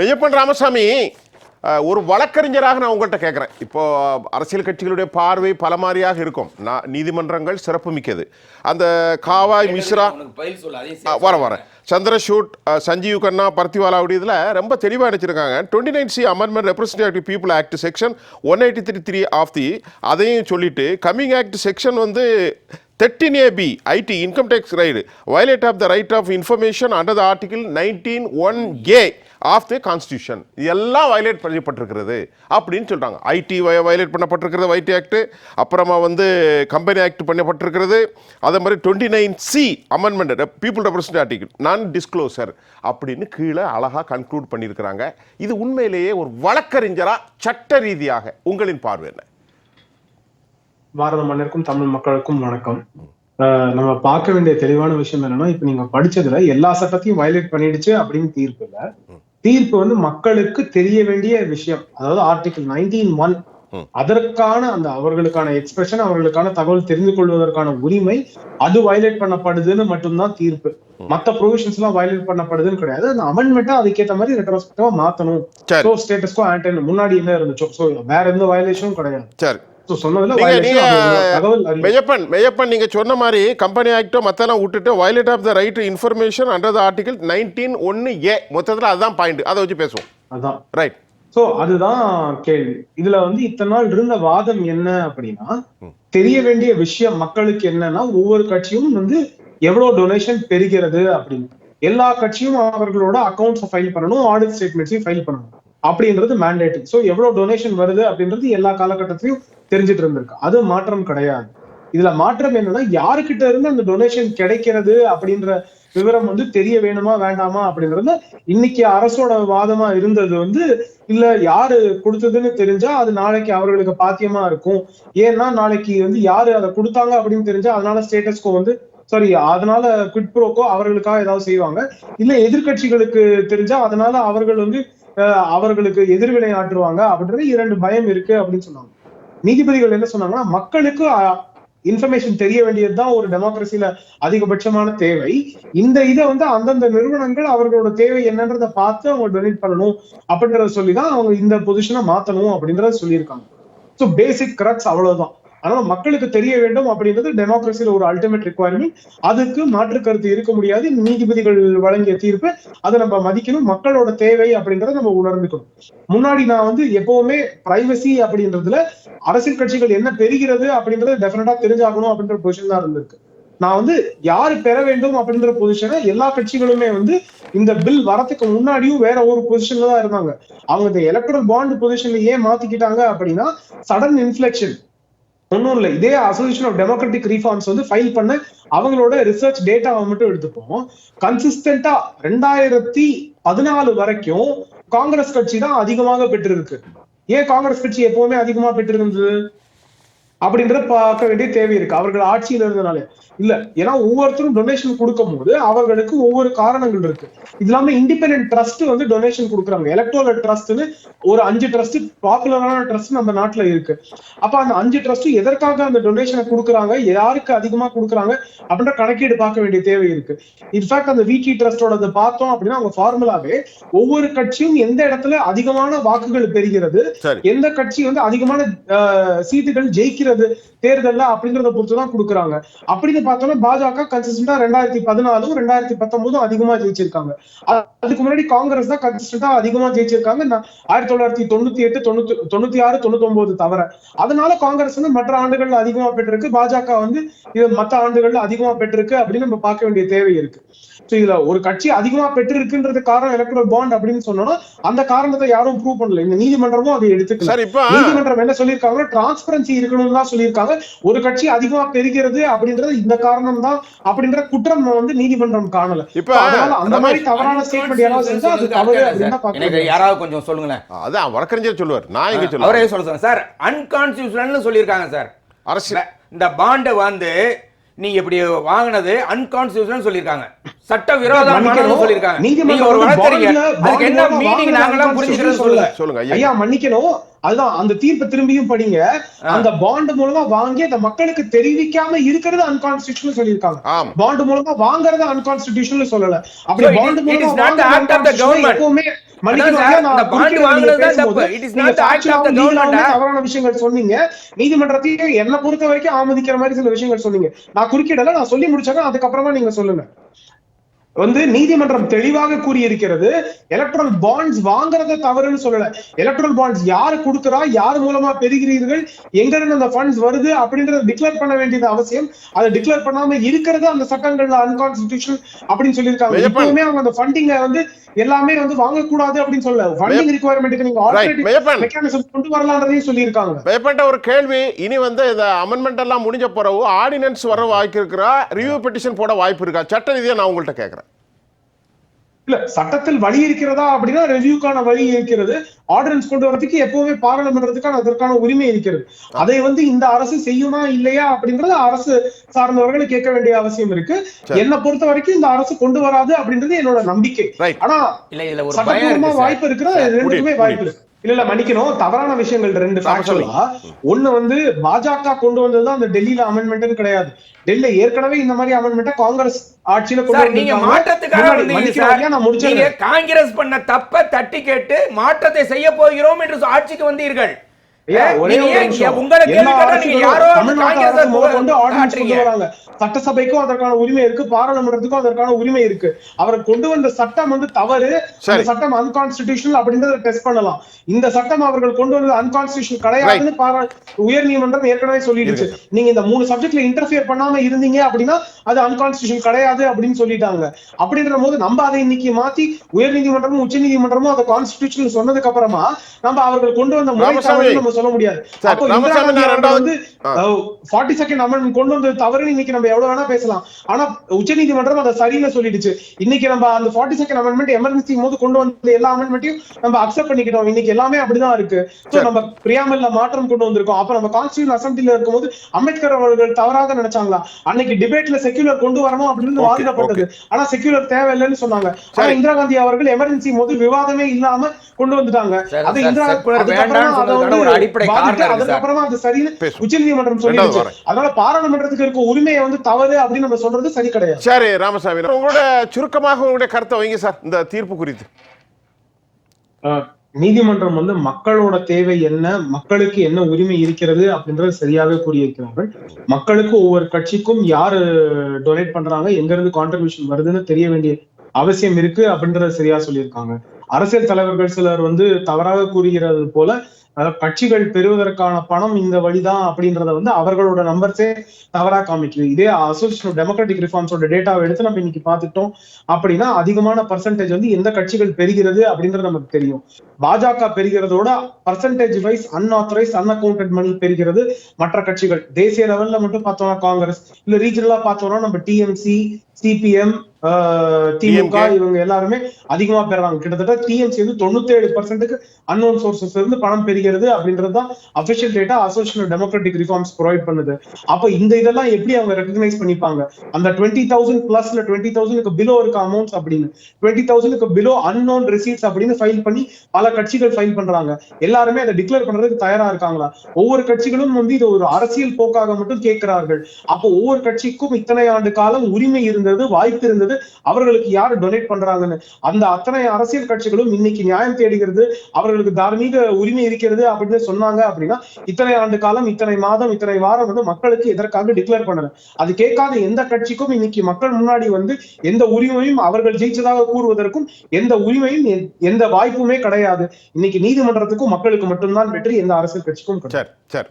மெய்யப்பன் ராமசாமி ஒரு வழக்கறிஞராக நான் உங்கள்கிட்ட கேட்குறேன் இப்போ அரசியல் கட்சிகளுடைய பார்வை பலமாரியாக இருக்கும். நான் நீதிமன்றங்கள் சிறப்பு மிக்கது அந்த காவாய் மிஸ்ரா வரேன் வரேன் சந்திரசூட் சஞ்சீவ் கண்ணா பர்த்திவாலா இதில் ரொம்ப தெளிவாக அடிச்சிருக்காங்க twenty nine C amendment representative people act section one eighty three three of the அதையும் சொல்லிட்டு கம்மிங் ஆக்ட் செக்ஷன் வந்து thirteen AB IT income tax raid violate of the right of information under the article nineteen one A of the constitution எல்லாம் violate பண்ணப்பட்டிருக்கிறது அப்படின்னு சொல்கிறாங்க IT violate பண்ணப்பட்டிருக்கிறது IT act அப்புறமா வந்து கம்பெனி ஆக்ட் பண்ணப்பட்டிருக்கிறது. அதே மாதிரி twenty nine C amendment people represent article நான் டிஸ்க்ளோசர் அப்படின்னு கீழே அழகாக கன்க்ளூட் பண்ணியிருக்கிறாங்க. இது உண்மையிலேயே ஒரு வழக்கறிஞராக சட்ட ரீதியாக உங்களின் பார்வை என்ன பாரத மன்னருக்கும் தமிழ் மக்களுக்கும் வணக்கம். நம்ம பார்க்க வேண்டிய தெளிவான விஷயம் என்னன்னா இப்ப நீங்க படிச்சதுல எல்லா சட்டத்தையும் வயலேட் பண்ணிடுச்சு அப்படின்னு தீர்ப்பு இல்ல. தீர்ப்பு வந்து மக்களுக்கு தெரிய வேண்டிய விஷயம். அதாவது ஆர்டிகிள் நைன்டீன் ஒன். அதற்கான அந்த அவர்களுக்கான எக்ஸ்பிரஷன் அவர்களுக்கான தகவல் தெரிந்து கொள்வதற்கான உரிமை அது வயலேட் பண்ணப்படுதுன்னு மட்டும்தான் தீர்ப்பு. மத்த ப்ரொவிஷன்ஸ் எல்லாம் வயலேட் பண்ணப்படுதுன்னு கிடையாது. அந்த அமெண்ட்மெண்ட்டா அதுக்கேற்ற மாதிரி ரெட்ரோஸ்பெக்டிவா மாத்தணும். ஸ்டேட்டஸ்கோ ஆன்டன் முன்னாடி என்ன இருந்துச்சோ சோ வேற எந்த வயலேஷனும் கிடையாது. மெய்யப்பன் மெய்யப்பன் நீங்க சொன்ன மாதிரி கம்பெனி ஆக்டோ மத்தெல்லாம் விட்டுட்டு violate of the right information under the article nineteen ஒன்னு ஏ மொத்தத்தில் அதுதான் பாயிண்ட் அதை வச்சு பேசுவோம். அதான். ரைட் சோ அதுதான் கேள்வி. இதுல வந்து இத்தனை நாள் இருந்த வாதம் என்ன அப்படின்னா தெரிய வேண்டிய விஷயம் மக்களுக்கு என்னன்னா ஒவ்வொரு கட்சியும் வந்து எவ்வளவு டொனேஷன் பெறுகிறது அப்படின்னு. எல்லா கட்சியும் அவர்களோட அக்கௌண்ட்ஸ் ஃபைல் பண்ணணும் ஆடிட் ஸ்டேட்மெண்ட்ஸையும் ஃபைல் பண்ணணும். அப்படின்றது மேண்டேட் சோ எவ்வளவு டொனேஷன் வருது அப்படின்றது எல்லா காலகட்டத்திலையும் தெரிஞ்சிட்டு இருந்திருக்கு. அது மாற்றம் கிடையாது. இதுல மாற்றம் என்னன்னா யாருக்கிட்ட இருந்து அந்த டொனேஷன் கிடைக்கிறது அப்படின்ற விவரம் வந்து தெரிய வேணுமா வேண்டாமா அப்படின்றது இன்னைக்கு அரசோட வாதமா இருந்தது வந்து இல்ல யாரு கொடுத்ததுன்னு தெரிஞ்சா அது நாளைக்கு அவர்களுக்கு பாத்தியமா இருக்கும். ஏன்னா நாளைக்கு வந்து யாரு அதை கொடுத்தாங்க அப்படின்னு தெரிஞ்சா அதனால ஸ்டேட்டஸ்கோ வந்து சாரி அதனால குவிட் ப்ரோக்கோ அவர்களுக்காக ஏதாவது செய்வாங்க. இல்ல எதிர்க்கட்சிகளுக்கு தெரிஞ்சா அதனால அவர்கள் வந்து அவர்களுக்கு எதிர்வினை ஆற்றுவாங்க அப்படின்றது இரண்டு பயம் இருக்கு அப்படின்னு சொன்னாங்க. நீதிபதிகள் என்ன சொன்னாங்கன்னா மக்களுக்கு இன்ஃபர்மேஷன் தெரிய வேண்டியதுதான் ஒரு டெமோக்ரஸில அதிகபட்சமான தேவை. இந்த இதை வந்து அந்தந்த நிறுவனங்கள் அவர்களோட தேவை என்னன்றத பார்த்து அவங்க டொனேட் பண்ணணும் அப்படின்றத சொல்லிதான் அவங்க இந்த பொசிஷனை மாத்தணும் அப்படின்றத சொல்லியிருக்காங்க. ஸோ பேசிக் கரெக்ட்ஸ் அவ்வளவுதான். அதனால மக்களுக்கு தெரிய வேண்டும் அப்படின்றது டெமோக்ரஸியில ஒரு அல்டிமேட் ரெக்குவயர்மெண்ட் அதுக்கு மாற்று கருத்து இருக்க முடியாது. நீதிபதிகள் வழங்கிய தீர்ப்பு அதை நம்ம மதிக்கணும். மக்களோட தேவை அப்படின்றத நம்ம உணர்ந்துக்கணும். முன்னாடி நான் வந்து எப்பவுமே பிரைவசி அப்படின்றதுல அரசியல் கட்சிகள் என்ன பெறுகிறது அப்படின்றத டெஃபினட்டா தெரிஞ்சாகணும் அப்படின்ற பொசிஷன் தான் இருந்திருக்கு. நான் வந்து யாரு பெற வேண்டும் அப்படின்ற பொசிஷனை எல்லா கட்சிகளுமே வந்து இந்த பில் வரதுக்கு முன்னாடியும் வேற ஒரு பொசிஷன்ல தான் இருந்தாங்க. அவங்க இந்த எலக்ட்ரல் பாண்ட் பொசிஷன்ல ஏன் மாத்திக்கிட்டாங்க அப்படின்னா சடன் இன்ஃபிளெக்ஷன் ஒன்றும் இல்லை இதே அசோசியேஷன் ஆஃப் டெமோக்ராட்டிக் ரீஃபார்ம்ஸ் வந்து ஃபைல் பண்ண அவங்களோட ரிசர்ச் டேட்டாவை மட்டும் எடுத்துப்போம். கன்சிஸ்டன்டா ரெண்டாயிரத்தி பதினாலு வரைக்கும் காங்கிரஸ் கட்சி தான் அதிகமாக பெற்றிருக்கு. ஏன் காங்கிரஸ் கட்சி எப்பவுமே அதிகமா பெற்றிருந்தது? அப்படின்றத பார்க்க வேண்டிய தேவை இருக்கு. அவர்கள் ஆட்சியில இருந்தனால இல்ல ஏன்னா ஒவ்வொருத்தரும் டொனேஷன் கொடுக்கும் போது அவர்களுக்கு ஒவ்வொரு காரணங்கள் இருக்கு. இது இல்லாம இண்டிபெண்டன்ட் ட்ரஸ்ட் வந்து டொனேஷன் கொடுக்குறாங்க. எலக்ட்ரோல் ட்ரஸ்ட்னு ஒரு அஞ்சு ட்ரஸ்ட் பாப்புலரான ட்ரஸ்ட் நம்ம நாட்டுல இருக்கு. அப்ப அந்த அஞ்சு ட்ரஸ்ட் எதற்காக அந்த டொனேஷனை கொடுக்குறாங்க? யாருக்கு அதிகமா கொடுக்குறாங்க? அப்படின்ற கணக்கீடு பார்க்க வேண்டிய தேவை இருக்கு. இன்ஃபேக்ட் அந்த விடி ட்ரஸ்டோட பார்த்தோம் அப்படின்னா அவங்க ஃபார்முலாவே ஒவ்வொரு கட்சியும் எந்த இடத்துல அதிகமான வாக்குகள் பெறுகிறது எந்த கட்சி வந்து அதிகமான சீட்டுகள் ஜெயிக்கிறது தேர்தல்ல அப்படிங்கறத பொறுத்து தான் கொடுக்குறாங்க. அப்படின்னு பார்த்தோம்னா பாஜக கன்சிஸ்டன்டா ரெண்டாயிரத்தி பதினாலும் ரெண்டாயிரத்தி பத்தொன்பதும் அதிகமா ஜெயிச்சிருக்காங்க. அதுக்கு முன்னாடி காங்கிரஸ் தான் கன்சிஸ்டன்டா அதிகமா ஜெயிச்சிருக்காங்க. ஆயிரத்தி தொள்ளாயிரத்தி தொண்ணூத்தி எட்டு தொண்ணூத்தி தொண்ணூத்தி ஆறு தொண்ணூத்தி ஒன்பது தவிர. அதனால காங்கிரஸ் வந்து மற்ற ஆண்டுகள்ல அதிகமா பெற்றிருக்கு. பாஜக வந்து இது மற்ற ஆண்டுகள்ல அதிகமா பெற்றிருக்கு அப்படின்னு நம்ம பார்க்க வேண்டிய தேவை இருக்கு. இதுல ஒரு கட்சி அதிகமா பெற்றிருக்குன்றது காரணம் எலக்ட்ரல் பாண்ட் அப்படின்னு சொன்னோம்னா அந்த காரணத்தை யாரும் ப்ரூவ் பண்ணல. இந்த நீதிமன்றமும் அதை எடுத்துக்கல. சார் இப்போ நீதிமன்றம் என்ன சொல்லியிருக்காங்க டிரான்ஸ்பரன்சி இருக்கணும்னு தான் சொல்லியிருக்காங்க. ஒரு கட்சி அதிகமா பெறுகிறது அப்படின்றது இந்த காரணம் தான் அப்படின்ற குற்றம் வந்து நீதிமன்றம் காணல. இப்போ அந்த மாதிரி தவறான ஸ்டேட்மெண்ட் யாராவது செஞ்சா அது தவறு அப்படின்னு யாராவது கொஞ்சம் சொல்லுங்களேன். அதான் வழக்கறிஞர் சொல்லுவார். நான் எங்க அவரே சொல்லுவேன்? சொல்ல சொல்லுங்க சார் அன்கான்ஸ்டியூஷனல் சொல்லியிருக்காங்க சார். அரசியல். இந்த பாண்டை வந்து நீங்க இப்படி வாங்கினது அன்கான்ஸ்டியூஷனல் சொல்லியிருக்காங்க. சட்ட விரோதமானது. சொல்லியிருக்காங்க. நீங்க ஒரு வழக்கறிஞர். அதுக்கு என்ன மீனிங் நாங்களாம் புரிஞ்சுக்கிறோம். சொல்லுங்க. சொல்லுங்க. ஐயா மன்னிக்கணும். அதுதான் அந்த தீர்ப்பு திரும்பியும் படிங்க. அந்த பாண்ட் மூலமா வாங்கி அந்த மக்களுக்கு தெரிவிக்காம இருக்கிறது அன்கான்ஸ்டியூஷனல் சொல்லியிருக்காங்க. ஆம். பாண்ட் மூலமா வாங்குறது அன்கான்ஸ்டிடியூஷனல் சொல்லல. அப்படி பாண்ட் மூலமா தவறான விஷயங்கள் சொன்னீங்க. நீதிமன்றத்தையும் என்ன பொறுத்த வரைக்கும் ஆமதிக்கிற மாதிரி சில விஷயங்கள் சொன்னீங்க. நான் குறுக்கிடல நான் சொல்லி முடிச்சாங்க அதுக்கப்புறமா நீங்க சொல்லுங்க. வந்து நீதிமன்றம் தெளிவாக கூறியிருக்கிறது எலக்ட்ரல் பாண்ட்ஸ் வாங்குறத தவறுன்னு சொல்லல. எலக்ட்ரல் பாண்ட்ஸ் யாரு கொடுக்கறா யார் மூலமா பெறுகிறீர்கள் எங்க இருந்து அந்த ஃபண்ட்ஸ் வருது அப்படின்றத டிக்ளேர் பண்ண வேண்டியது அவசியம். அதை டிக்ளேர் பண்ணாம இருக்கிறது அந்த சட்டங்கள்ல அன்கான்ஸ்டிடியூஷன் அப்படின்னு சொல்லியிருக்காங்க. இப்பவுமே அவங்க அந்த ஃபண்டிங்க வந்து எல்லாமே வந்து வாங்கக்கூடாது அப்படின்னு சொல்லல. ஃபண்டிங் ரிக்குவயர்மெண்ட்டுக்கு நீங்க. மெய்யப்பன். மெக்கானிசம் கொண்டு வரலான்றதையும் சொல்லியிருக்காங்க. பயப்பட்ட ஒரு கேள்வி இனி வந்து இந்த அமெண்ட்மெண்ட் எல்லாம் முடிஞ்ச பிறகு ஆர்டினன்ஸ் வர வாய்ப்பு இருக்கிறா ரிவ்யூ பெட்டிஷன் போட வாய்ப்பு இருக்கா? சட்ட ரீதியா நான் உங்கள்கிட்ட கேட்கறேன் இல்ல சட்டத்தில் வழி இருக்கிறதா அப்படின்னா ரெவியூக்கான வழி இருக்கிறது. ஆர்டினன்ஸ் கொண்டு வரதுக்கு எப்பவுமே பாராளுமன்றத்துக்கான அதற்கான உரிமை இருக்கிறது. அதை வந்து இந்த அரசு செய்யுமா இல்லையா அப்படின்றது அரசு சார்ந்தவர்களை கேட்க வேண்டிய அவசியம் இருக்கு. என்னை பொறுத்த வரைக்கும் இந்த அரசு கொண்டு வராது அப்படின்றது என்னோட நம்பிக்கை. ஆனா இல்ல இதுல ஒரு பயம் சட்டப்பூர்வமா. வாய்ப்பு ரெண்டுக்குமே புரியுது, வாய்ப்பு இருக்கு. இல்ல இல்ல மன்னிக்கணும். தவறான விஷயங்கள் ரெண்டு. ஃபேக்சுவலா ஒண்ணு வந்து பாஜக கொண்டு வந்ததுதான் அந்த டெல்லியில அமெண்ட்மெண்ட் கிடையாது. டெல்லியில ஏற்கனவே இந்த மாதிரி அமெண்ட்மெண்ட் காங்கிரஸ் ஆட்சியில கொண்டு நீங்க. மாற்றத்துக்காக வந்தீங்க நான் முடிச்சேன் காங்கிரஸ் பண்ண தப்ப தட்டி கேட்டு மாற்றத்தை செய்ய போகிறோம் என்று ஆட்சிக்கு வந்தீர்கள். சட்டசபைக்கும் அதற்கான உரிமை இருக்கு பாராளுமன்றத்துக்கும் அதற்கான உரிமை இருக்கு. அவர் கொண்டு வந்த சட்டம் வந்து தவறு. சட்டம் அன்கான்ஸ்டிடியூஷனல் அப்படின்றத டெஸ்ட் பண்ணலாம். இந்த சட்டம் அவர்கள் கொண்டு வந்தது அன்கான்ஸ்டிடியூஷன் கிடையாதுன்னு பாரா உயர் நீதிமன்றம் ஏற்கனவே சொல்லிடுச்சு. நீங்க இந்த மூணு சப்ஜெக்ட்ல இன்டர்ஃபியர் பண்ணாம இருந்தீங்க அப்படின்னா அது அன்கான்ஸ்டிடியூஷன் கிடையாது அப்படின்னு சொல்லிட்டாங்க. அப்படின்ற போது நம்ம அதை இன்னைக்கு மாத்தி உயர் நீதிமன்றமும் உச்ச நீதிமன்றமும் அதை கான்ஸ்டிடியூஷன் சொன்னதுக்கு அப்புறமா நம்ம அவர்கள் கொண்டு வந்த முறை நம்ம சொல்ல முடியாது. வந்து. ஃபார்ட்டி செகண்ட் அமெண்ட்மெண்ட் கொண்டு வந்தது தவறுன்னு இன்னைக்கு நம்ம எவ்வளவு வேணா பேசலாம். ஆனா உச்சநீதிமன்றம் அதை சரின்னு சொல்லிடுச்சு. இன்னைக்கு நம்ம அந்த ஃபார்ட்டி செகண்ட் அமெண்ட்மெண்ட் எமர்ஜென்சி போது கொண்டு வந்த எல்லா அமெண்ட்மெண்ட்டையும் நம்ம அக்செப்ட் பண்ணிக்கிட்டோம். இன்னைக்கு எல்லாமே அப்படிதான் இருக்கு. சோ. நம்ம பிரியாமல்ல மாற்றம் கொண்டு வந்திருக்கோம். அப்ப நம்ம கான்ஸ்டியூஷன் அசம்பிளில இருக்கும்போது அம்பேத்கர் அவர்கள் தவறாக நினைச்சாங்களா? அன்னைக்கு டிபேட்ல செக்யூலர் கொண்டு வரணும் அப்படின்னு வாதிடப்பட்டது. ஆனா செக்யூலர் தேவையில்லைன்னு சொன்னாங்க. ஆனா. இந்திரா காந்தி அவர்கள் எமர்ஜென்சி போது விவாதமே இல்லாம கொண்டு வந்துட்டாங்க. அது இந்திரா அடிப்படை. அதுக்கப்புறமா அது சரின்னு பேசுவோம். உச்சநீதிமன்றம் ரெண்டாவது சொல்லிடுச்சு. அதனால பாராளுமன்றத்துக்கு இருக்க உரிமையை வந்து தவறு அப்படின்னு நம்ம சொல்றது சரி கிடையாது சரி ராமசாமி உங்களோட சுருக்கமாக உங்களுடைய கருத்தை வைங்க சார் இந்த தீர்ப்பு குறித்து நீதிமன்றம் வந்து மக்களோட தேவை என்ன மக்களுக்கு என்ன உரிமை இருக்கிறது அப்படின்றது சரியாக கூறியிருக்கிறார்கள் மக்களுக்கு ஒவ்வொரு கட்சிக்கும் யாரு டொனேட் பண்றாங்க எங்க இருந்து கான்ட்ரிபியூஷன் வருதுன்னு தெரிய வேண்டிய அவசியம் இருக்கு அப்படின்றத சரியா சொல்லியிருக்காங்க அரசியல் தலைவர்கள் சிலர் வந்து தவறாக கூறுகிறது போல அதாவது கட்சிகள் பெறுவதற்கான பணம் இந்த வழிதான் அப்படின்றத வந்து அவர்களோட நம்பர்ஸே தவறா காமிக்குது. இதே அசோசியேஷன் டெமோக்ராட்டிக் ரிஃபார்ம்ஸோட டேட்டாவை எடுத்து நம்ம இன்னைக்கு பார்த்துட்டோம் அப்படின்னா அதிகமான பர்சன்டேஜ் வந்து எந்த கட்சிகள் பெறுகிறது அப்படின்றது நமக்கு தெரியும். பாஜக பெறுகிறதோட percentage wise unauthorised unaccounted money பெறுகிறது. மற்ற கட்சிகள் தேசிய லெவல்ல மட்டும் பார்த்தோம்னா காங்கிரஸ். இல்ல ரீஜனலா பார்த்தோம்னா நம்ம டிஎம்சி சிபிஎம் திமுக. இவங்க எல்லாருமே அதிகமா பெறாங்க கிட்டத்தட்ட டிஎம்சி வந்து தொண்ணூத்தி ஏழு பர்சன்ட்டுக்கு அன்னோன் சோர்சஸ் இருந்து பணம் பெறுகிறது அப்படின்றது தான் official data association democratic reforms provide பண்ணுது. அப்ப இந்த இதெல்லாம் எப்படி அவங்க ரெகனைஸ் பண்ணிப்பாங்க? அந்த டுவெண்ட்டி தௌசண்ட் பிளஸ்ல டுவெண்ட்டி தௌசண்ட்க்கு பிலோ இருக்க அமௌண்ட்ஸ் அப்படின்னு. டுவெண்ட்டி தௌசண்ட்க்கு பிலோ அன்னோன் ரிசீட்ஸ் அப்படின்னு ஃபைல் பண்ணி பல கட்சிகள் ஃபைல் பண்றாங்க. எல்லாருமே அதை டிக்ளேர் பண்றதுக்கு தயாரா இருக்காங்களா? ஒவ்வொரு கட்சிகளும் வந்து இது ஒரு அரசியல் போக்காக மட்டும் கேட்கிறார்கள். அப்போ ஒவ்வொரு கட்சிக்கும் இத்தனை ஆண்டு காலம் உரிமை இருந்தது வாய்ப்பு இருந்தது. அவர்களுக்கு யார் டொனேட் பண்றாங்கன்னு? அந்த அத்தனை அரசியல் கட்சிகளும் இன்னைக்கு நியாயம் தேடுகிறது. அவர்களுக்கு தார்மீக உரிமை இருக்கிறது அப்படின்னு சொன்னாங்க அப்படின்னா இத்தனை ஆண்டு காலம் இத்தனை மாதம் இத்தனை வாரம் வந்து மக்களுக்கு எதற்காக டிக்ளேர் பண்ணல அது கேட்காத எந்த கட்சிக்கும் இன்னைக்கு மக்கள் முன்னாடி வந்து எந்த உரிமையும் அவர்கள் ஜெயிச்சதாக கூறுவதற்கும் எந்த உரிமையும் எந்த வாய்ப்புமே கிடையாது. இன்னைக்கு நீதிமன்றத்துக்கும் மக்களுக்கு மட்டும்தான் வெற்றி எந்த அரசியல் கட்சிக்கும் கிடையாது. சரி சரி.